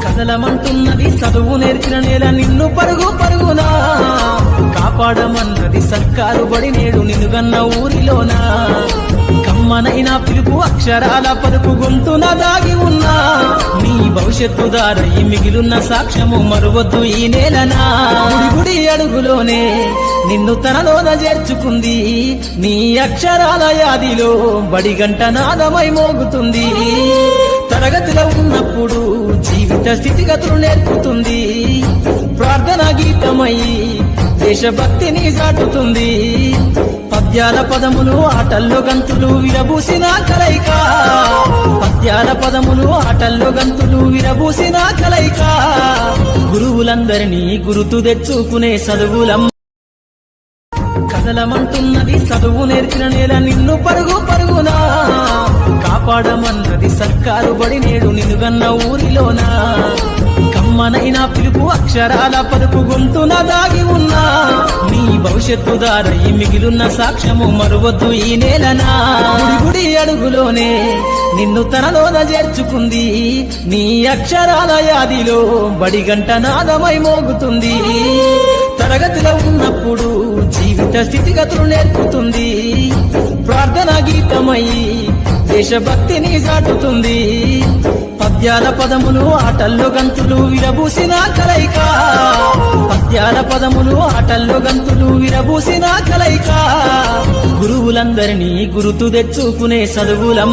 కదలమంటున్నది చదువు నేర్చిన నేల నిన్ను పరుగు పరుగునా. కాపాడమన్నది సర్కారు బడి నేడు నిన్నుగన్న ఊరిలోనా. కమ్మనైన పిలుపు అక్షరాల పలుపు గొంతున దాగి ఉన్నా. నీ భవిష్యత్తు దారై మిగిలున్న సాక్ష్యము మరువద్దు ఈ నేలనా. గుడి అడుగులోనే నిన్ను తనలోన చేర్చుకుంది. నీ అక్షరాల యాదిలో బడిగంట నాదమై మోగుతుంది. తరగతిలో జీవిత స్థితిగతులు నేర్పుతుంది. ప్రార్థనా గీతమై దేశభక్తిని చాటుతుంది. పద్యాల పదములు ఆటల్లో గంతులు విరబూసిన కలయిక. పద్యాల పదములు ఆటల్లో గంతులు విరబూసిన కలయిక. గురువులందరినీ గురుతు తెచ్చుకునే చదువులం కదలమంటున్నది చదువు నేర్చిన నేల నిన్ను పరుగు పరుగునా. కాపాడమన్నది సర్కారు బడి నేడు నిలుగన్న ఊరిలోనా. కమ్మనైన పిలుపు అక్షరాల పలుపు గొంతున దాగి ఉన్నా. నీ భవిష్యత్తు దారై మిగిలున్న సాక్ష్యము మరువద్దు ఈ నేలనా? గుడి అడుగులోనే నిన్ను తనలోన చేర్చుకుంది. నీ అక్షరాల యాదిలో బడిగంట నాదమై మోగుతుంది. తరగతిలో ఉన్నప్పుడు జీవిత స్థితిగతులు నేర్పుతుంది. దేశభక్తిని చాటుతుంది పద్యాల పదములు ఆటల్లో గంతులు విరబూసిన కలయిక. పద్యాల పదములు ఆటల్లో గంతులు విరబూసిన కలయిక. గురువులందరినీ గురుతు తెచ్చుకునే చదువులం